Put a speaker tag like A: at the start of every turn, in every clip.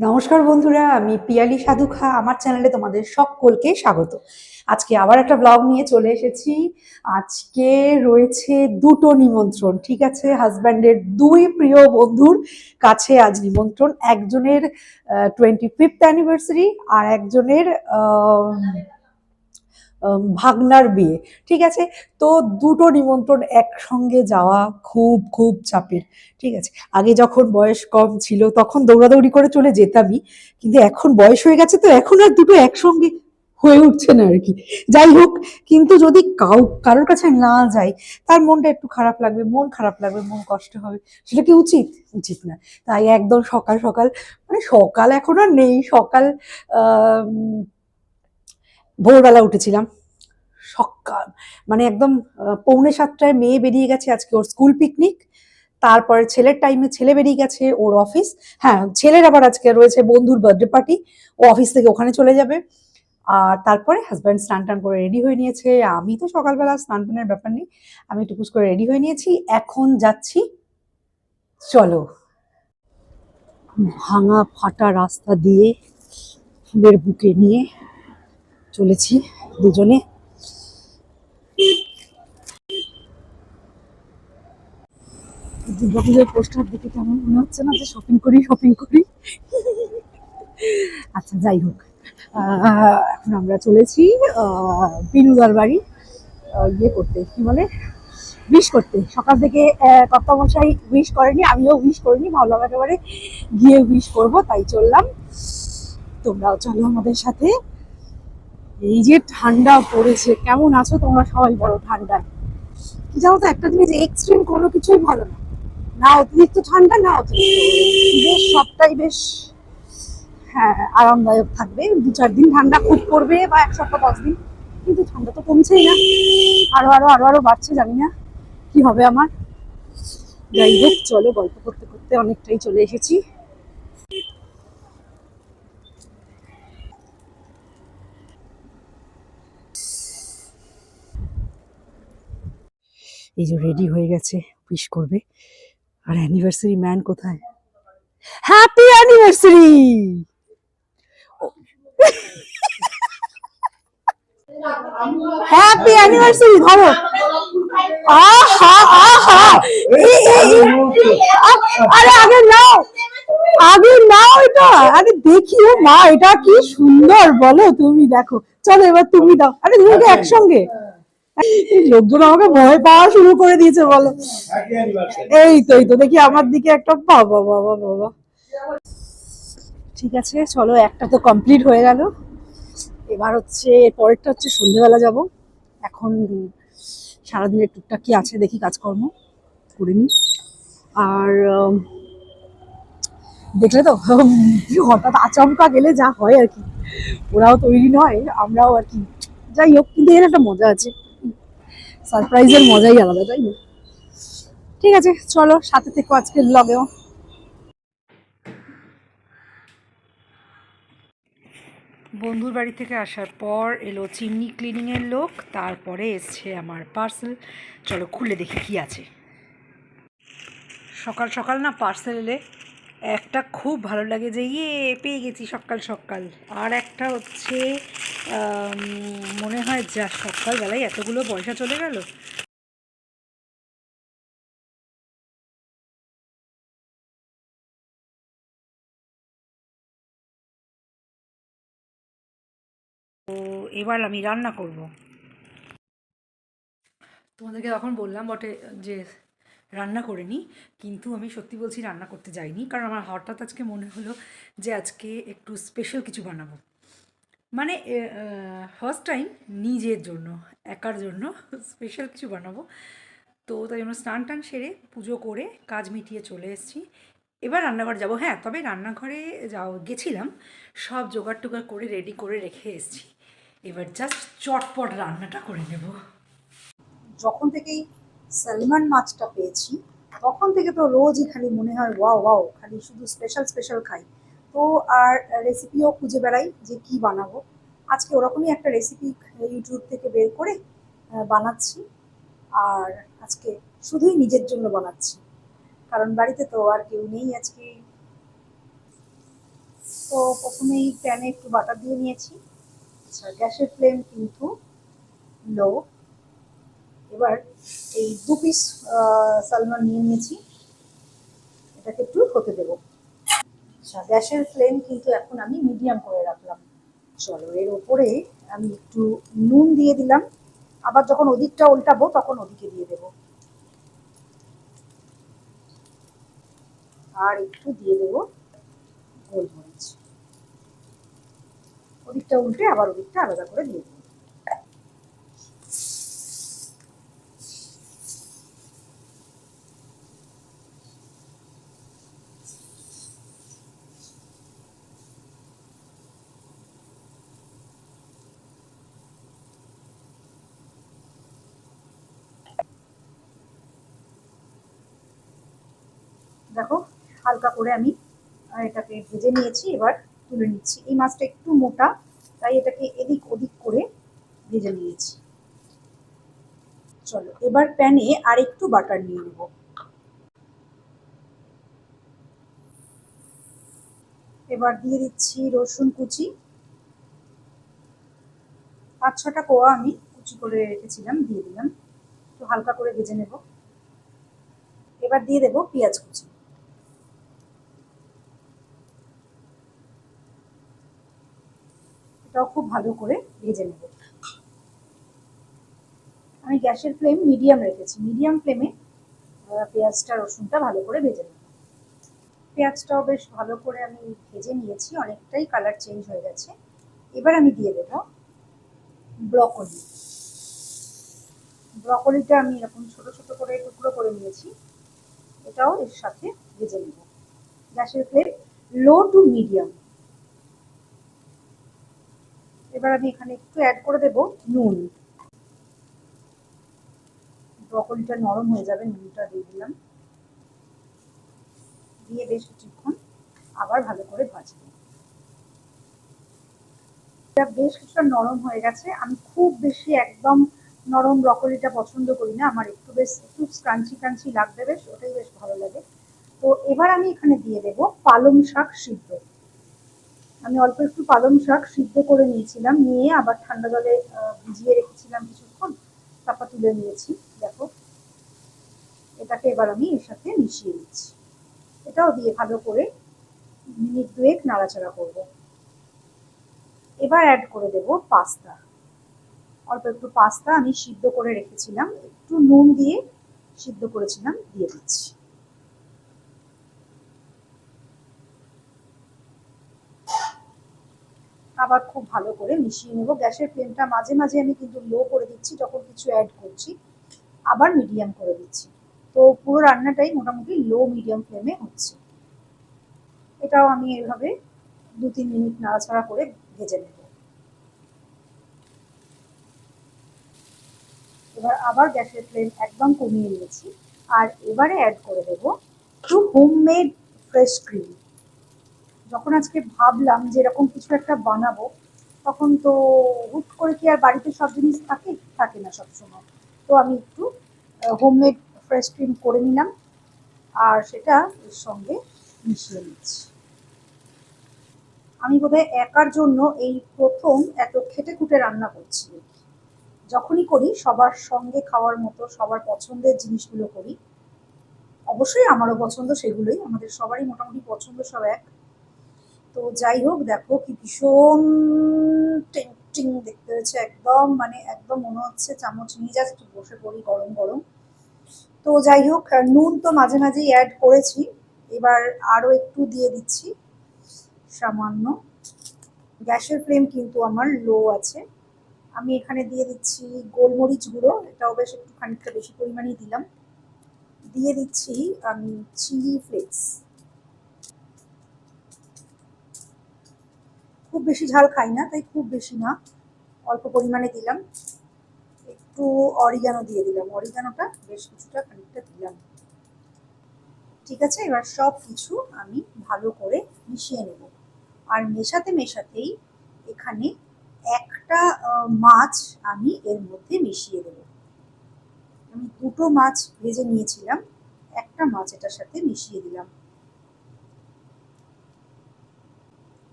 A: নমস্কার বন্ধুরা, আমি পিয়ালি সাধু খা আমার চ্যানেলে তোমাদের সকলকে স্বাগত। আজকে আবার একটা ব্লগ নিয়ে চলে এসেছি। আজকে রয়েছে দুটো নিমন্ত্রণ, ঠিক আছে? হাজব্যান্ডের দুই প্রিয় বন্ধুর কাছে আজ নিমন্ত্রণ, একজনের টোয়েন্টি ফিফথ অ্যানিভার্সারি আর একজনের ভাগনার বিয়ে, ঠিক আছে? তো দুটো নিমন্ত্রণ একসঙ্গে যাওয়া খুব খুব চাপের, ঠিক আছে? আগে যখন বয়স কম ছিল তখন দৌড়াদৌড়ি করে চলে যেতামই, কিন্তু এখন বয়স হয়ে গেছে তো এখন আর দুটো একসঙ্গে হয়ে উঠছে না আর কি। যাই হোক, কিন্তু যদি কাউ, কারোর কাছে না যাই, তার মনটা একটু খারাপ লাগবে, মন খারাপ লাগবে, মন কষ্ট হবে, সেটা কি উচিত? উচিত না। তাই একদম সকাল সকাল মানে সকাল এখন আর নেই, সকাল ভোরবেলা উঠেছিলাম। সকাল। মানে একদম পৌনে সাতটায় মেয়ে বেরিয়ে গেছে আজকে ওর স্কুল পিকনিক তারপরে ছেলের টাইমে ছেলে বেরিয়ে গেছে ওর অফিস হ্যাঁ ছেলের আবার আজকে রয়েছে বন্ধুর বার্থডে পার্টি ও অফিস থেকে ওখানে চলে যাবে। আর তারপরে হাজব্যান্ড স্নান টান করে রেডি হয়ে নিয়েছে। আমি তো সকালবেলা স্নান টানের ব্যাপার নেই। আমি টুকুস করে রেডি হয়ে নিয়েছি। এখন যাচ্ছি, চলো। ভাঙা ফাটা রাস্তা দিয়ে ফুলের বুকে নিয়ে চলেছি দুজনে। দুর্গাপুজোর পোস্টার দেখে কেমন মনে হচ্ছে না যে শপিং করি শপিং করি। আচ্ছা যাই হোক। এখন আমরা চলেছি বিনুদার বাড়ি ইয়ে করতে, কি বলে? উইশ করতে। সকাল থেকে কর্তামশাই উইশ করেনি, আমিও উইশ করিনি ভাবলাম একেবারে গিয়ে উইশ করব, তাই চললাম। তোমরাও চলো আমাদের সাথে। এই যে ঠান্ডা পড়েছে, কেমন আছো তোমরা সবাই বড় ঠান্ডায়? জানো তো, একটা জিনিস এক্সট্রিম কোনো কিছুই ভালো না। না অতিরিক্ত ঠান্ডা, না অতিরিক্ত বেশ, সবটাই বেশ হ্যাঁ আরামদায়ক থাকবে। দু চার দিন ঠান্ডা খুব পড়বে বা এক সপ্তাহ পাঁচ দিন, কিন্তু ঠান্ডা তো কমছেই না। আরও আরও আরও আরও বাড়ছে, জানি না কি হবে আমার। যাই হোক, চলো, গল্প করতে করতে অনেকটাই চলে এসেছি। এই যে রেডি হয়ে গেছে উইশ করবে। আর অ্যানিভার্সারি ম্যান কোথায়? হ্যাপি অ্যানিভার্সারি হ্যাপি অ্যানিভার্সারি ধরো। আহা আহা। আরে, আগে নাও। আগে নাও এটা। আরে দেখি ও মা, এটা কি সুন্দর, বলো তুমি, দেখো। চলো এবার তুমি দাও। আরে তো একসঙ্গে। লোকজন আমাকে ভয় পাওয়া শুরু করে দিয়েছে, বলো। এই তো এই তো, দেখি আমার দিকে একটা, বাবা বাবা বাবা। ঠিক আছে, চলো, একটা তো কমপ্লিট হয়ে গেল। এবার হচ্ছে পরেরটা হচ্ছে সন্ধ্যেবেলা যাব। এখন সারাদিনের টুকটাক কি আছে দেখি, কাজকর্ম করে নিই। আর দেখলে তো হঠাৎ আচমকা গেলে যা হয় আর কি। ওরাও তৈরি নয়, আমরাও আর কি। যাই হোক, কিন্তু এর একটা মজা আছে। সারপ্রাইজের মজাই আলাদা, তাই না? ঠিক আছে, চলো সাথে থেকে আজকের ব্লগেও বন্ধুর বাড়ি থেকে আসার পর এলো চিমনি ক্লিনিংয়ের লোক, তারপরে এসছে আমার পার্সেল চলো খুলে দেখি কি আছে। সকাল সকাল না পার্সেল এলে একটা খুব ভালো লাগে যে ইয়ে পেয়ে গেছি সকাল সকাল। আর একটা হচ্ছে মনে হয় যা সকালবেলায় এতগুলো পয়সা চলে গেল। তো এবার আমি রান্না করব। তোমাদেরকে তখন বললাম বটে যে রান্না করে নিই কিন্তু আমি সত্যি বলছি রান্না করতে যাইনি, কারণ আমার হঠাৎ আজকে মনে হলো যে আজকে একটু স্পেশাল কিছু বানাবো। মানে ফার্স্ট টাইম নিজের জন্য, একার জন্য স্পেশাল কিছু বানাবো। তো তাই জন্য স্নান টান সেরে পুজো করে কাজ মিটিয়ে চলে এসেছি। এবার রান্নাঘর যাব। হ্যাঁ তবে রান্নাঘরে যাও, গেছিলাম, সব জোগাড় টোগাড় করে রেডি করে রেখে এসেছি। এবার জাস্ট চটপট রান্নাটা করে নেব। যখন থেকেই স্যালমন মাছটা পেয়েছি, তখন থেকে তো রোজই খালি মনে হয়, ওয়াও ওয়াও, খালি শুধু স্পেশাল স্পেশাল খাই। তো আর রেসিপিও খুঁজে বেড়াই যে কি বানাবো। আজকে ওরকমই একটা রেসিপি ইউটিউব থেকে বের করে বানাচ্ছি। আর আজকে শুধুই নিজের জন্য বানাচ্ছি। কারণ বাড়িতে তো আর কেউ নেই আজকে। তো প্রথমেই প্যানে একটু বাটার দিয়ে নিয়েছি। আচ্ছা গ্যাসের ফ্লেম কিন্তু লো এবার এই দু পিস সালমান নিয়ে নিয়েছি। এটাকে একটু হতে দেব। আচ্ছা গ্যাসের ফ্লেম কিন্তু এখন আমি মিডিয়াম করে রাখলাম। চলো, এর ওপরে আমি একটু নুন দিয়ে দিলাম। আবার যখন ওদিকটা উল্টাবো, তখন ওদিকে দিয়ে দেব। আর একটু দিয়ে দেব গোলমরিচ। ওদিকটা উল্টে আবার ওদিকটা আলাদা করে দিয়ে দেবো। দেখো, হালকা করে আমি এটাকে ভেজে নিয়েছি, এবার তুলে নিচ্ছি। এই মাছটা একটু মোটা, তাই এটাকে এদিক ওদিক করে ভেজে নিয়েছি। চলো, এবার প্যানে আর একটু বাটার নিয়ে নেব। এবার দিয়ে দিচ্ছি রসুন কুচি। পাঁচ ছটা কোয়া আমি কুচি করে রেখেছিলাম, দিয়ে দিলাম। একটু হালকা করে ভেজে নেব। এবার দিয়ে দেব পেঁয়াজ কুচি। এটাও খুব ভালো করে ভেজে নেব। আমি গ্যাসের ফ্লেম মিডিয়াম রেখেছি। মিডিয়াম ফ্লেমে পেঁয়াজটা, রসুনটা ভালো করে ভেজে নেব। পেঁয়াজটাও বেশ ভালো করে আমি ভেজে নিয়েছি, অনেকটাই কালার চেঞ্জ হয়ে গেছে। এবার আমি দিয়ে দেব ব্রকলি ব্রকলিটা আমি এরকম ছোট ছোট করে, টুকরো করে নিয়েছি। এটাও এর সাথে ভেজে নেব। গ্যাসের ফ্লেম লো টু মিডিয়াম এবার আমি এখানে একটু অ্যাড করে দেব নুন। ব্রকলিটা নরম হয়ে যাবে, নুনটা দিয়ে দিলাম। দিয়ে বেশ কিছুক্ষণ আবার ভালো করে ভাজব। এটা বেশ কিছুটা নরম হয়ে গেছে। আমি খুব বেশি একদম নরম ব্রকলিটা পছন্দ করি না। আমার একটু বেশ, একটু ক্রাঞ্চি ক্রাঞ্চি লাগবে বেশ, ওটাই বেশ ভালো লাগে। তো এবার আমি এখানে দিয়ে দেব পালং শাক সিদ্ধ। আমি অল্প একটু পালং শাক সিদ্ধ করে নিয়েছিলাম, নিয়ে আবার ঠান্ডা জলে ভিজিয়ে রেখেছিলাম কিছুক্ষণ, তারপর তুলে নিয়েছি। দেখো, এটাকে এবার আমি এর সাথে মিশিয়ে দিচ্ছি এটাও দিয়ে ভালো করে মিনিট দুয়েক নাড়াচাড়া করব। এবার অ্যাড করে দেব পাস্তা। অল্প একটু পাস্তা আমি সিদ্ধ করে রেখেছিলাম, একটু নুন দিয়ে সিদ্ধ করেছিলাম, দিয়ে দিচ্ছি। আবার খুব ভালো করে মিশিয়ে নেব। গ্যাসের ফ্লেমটা মাঝে মাঝে আমি কিন্তু লো করে দিচ্ছি, যখন কিছু অ্যাড করছি, আবার মিডিয়াম করে দিচ্ছি। তো পুরো রান্নাটাই মোটামুটি লো মিডিয়াম ফ্লেমে হচ্ছে। এটাও আমি এভাবে দু তিন মিনিট নাড়াচাড়া করে ভেজে নেব। এবার আবার গ্যাসের ফ্লেম একদম কমিয়ে নিয়েছি। আর এবারে অ্যাড করে দেব একটু হোমমেড ফ্রেশ ক্রিম যখন আজকে ভাবলাম যে এরকম কিছু একটা বানাবো, তখন তো হুট করে কি আর বাড়িতে সব জিনিস থাকে? থাকে না সবসময়। তো আমি একটু হোমমেড ফ্রেশ ক্রিম করে নিলাম আর সেটা এর সঙ্গে মিশিয়ে নিচ্ছি। আমি বোধহয় একার জন্য এই প্রথম এত খেটে খুঁটে রান্না করছি। যখনই করি, সবার সঙ্গে খাওয়ার মতো, সবার পছন্দের জিনিসগুলো করি, অবশ্যই আমারও পছন্দ, সেগুলোই। আমাদের সবারই মোটামুটি পছন্দ সব এক। তো যাই হোক, দেখো কি ভীষণ টেম্পটিং দেখতে হয়েছে একদম মানে একদম মনে হচ্ছে চামচ নিয়ে যাচ্ছে বসে পড়ি গরম গরম। তো যাই হোক নুন তো মাঝে মাঝেই অ্যাড করেছি, এবার আরও একটু দিয়ে দিচ্ছি, সামান্য। গ্যাসের ফ্লেম কিন্তু আমার লো আছে। আমি এখানে দিয়ে দিচ্ছি গোলমরিচ গুঁড়ো, এটাও বেশ একটু খানিকটা বেশি পরিমাণেই দিলাম। দিয়ে দিচ্ছি আমি চিলি ফ্লেক্স খুব বেশি ঝাল খাই না, তাই খুব বেশি না। অল্প পরিমাণে দিলাম। একটু অরিগানো দিয়ে দিলাম। অরিগানোটা বেশ কিছুটা খানিকটা দিলাম। ঠিক আছে, এবার সব কিছু আমি ভালো করে মিশিয়ে নেব। আর মেশাতে মেশাতেই এখানে একটা মাছ আমি এর মধ্যে মিশিয়ে দেব। আমি দুটো মাছ ভেজে নিয়েছিলাম। একটা মাছ এটার সাথে মিশিয়ে দিলাম।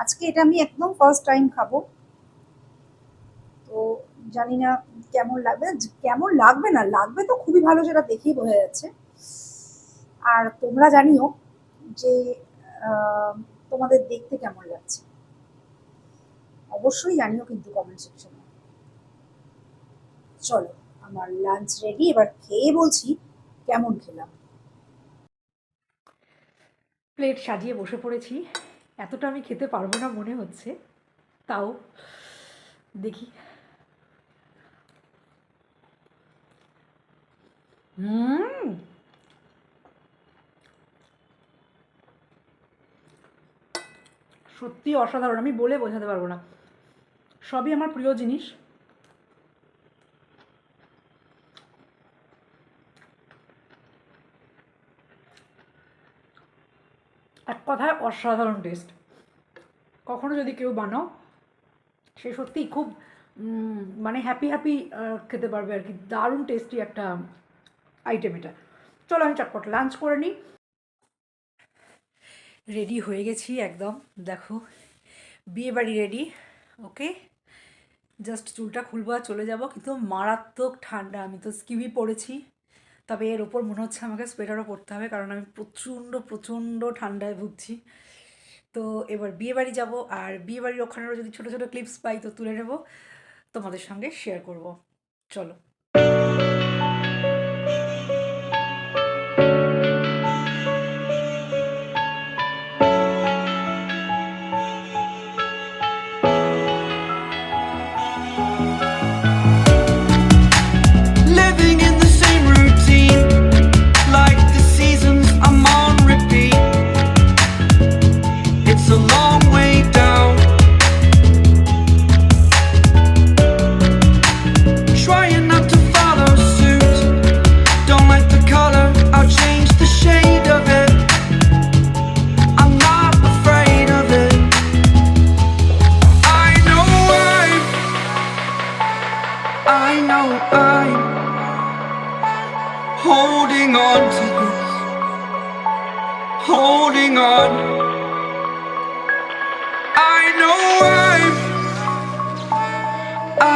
A: আজকে এটা আমি একদম ফার্স্ট টাইম খাব। তো জানি না কেমন লাগবে কেমন লাগবে না, লাগবে তো খুবই ভালো সেটা দেখেই বোঝা যাচ্ছে। আর তোমরা জানিও যে তোমাদের দেখতে কেমন লাগছে। অবশ্যই জানিও কিন্তু কমেন্ট সেকশনে চলো, আমার লাঞ্চ রেডি এবার খেয়ে বলছি কেমন খেলাম। প্লেট সাজিয়ে বসে পড়েছি। এতটা আমি খেতে পারব না মনে হচ্ছে। তাও দেখি। হুম। সত্যি অসাধারণ, আমি বলে বোঝাতে পারব না। সবই আমার প্রিয় জিনিস এক কথায় অসাধারণ টেস্ট কখনো যদি কেউ বানাও, সে সত্যিই খুব মানে হ্যাপি হ্যাপি খেতে পারবে আর কি। দারুণ টেস্টি একটা আইটেম এটা। চলো আমি চটপট লাঞ্চ করে নিই। রেডি হয়ে গেছি একদম, দেখো। বিয়ে বাড়ি রেডি ওকে জাস্ট চুলটা খুলবো আর চলে যাব, কিন্তু মারাত্মক ঠান্ডা, আমি তো স্কিবি পরেছি তবে এর ওপর মনে হচ্ছে আমাকে সোয়েটারও পরতে হবে, কারণ আমি প্রচণ্ড প্রচণ্ড ঠান্ডায় ভুগছি। তো এবার বিয়ে বাড়ি যাব, আর বিয়ে বাড়ির ওখানেরও যদি ছোটো ছোটো ক্লিপস পাই, তো তুলে নেব। তোমাদের সঙ্গে শেয়ার করব। চলো।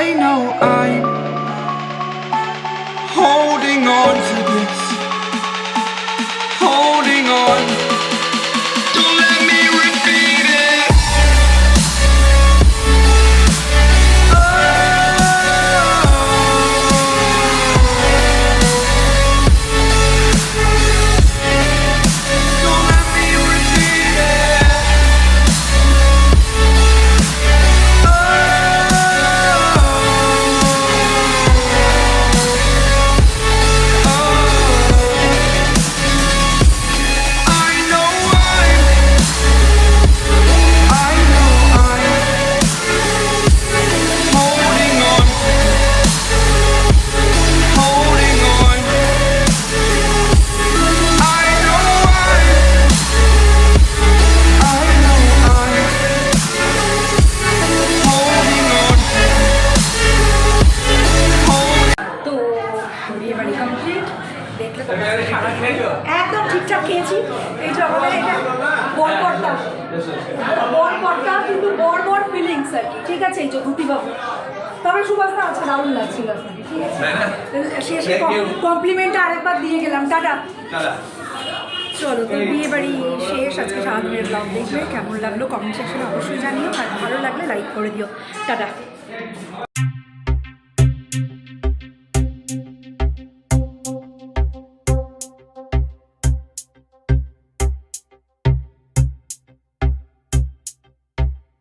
B: I know I'm holding on
A: তবে সুভাষদা আছে দারুণ লাগছিল আপনাকে ঠিক আছে? শেষে কমপ্লিমেন্টটা আরেকবার দিয়ে গেলাম টাটা। চলো তো বিয়ে বাড়ি শেষ আজকে সারাদিনের ব্লগ দেখবে কেমন লাগল কমেন্ট সেকশনে অবশ্যই জানিও আর ভালো লাগলে লাইক করে দিও। টাটা।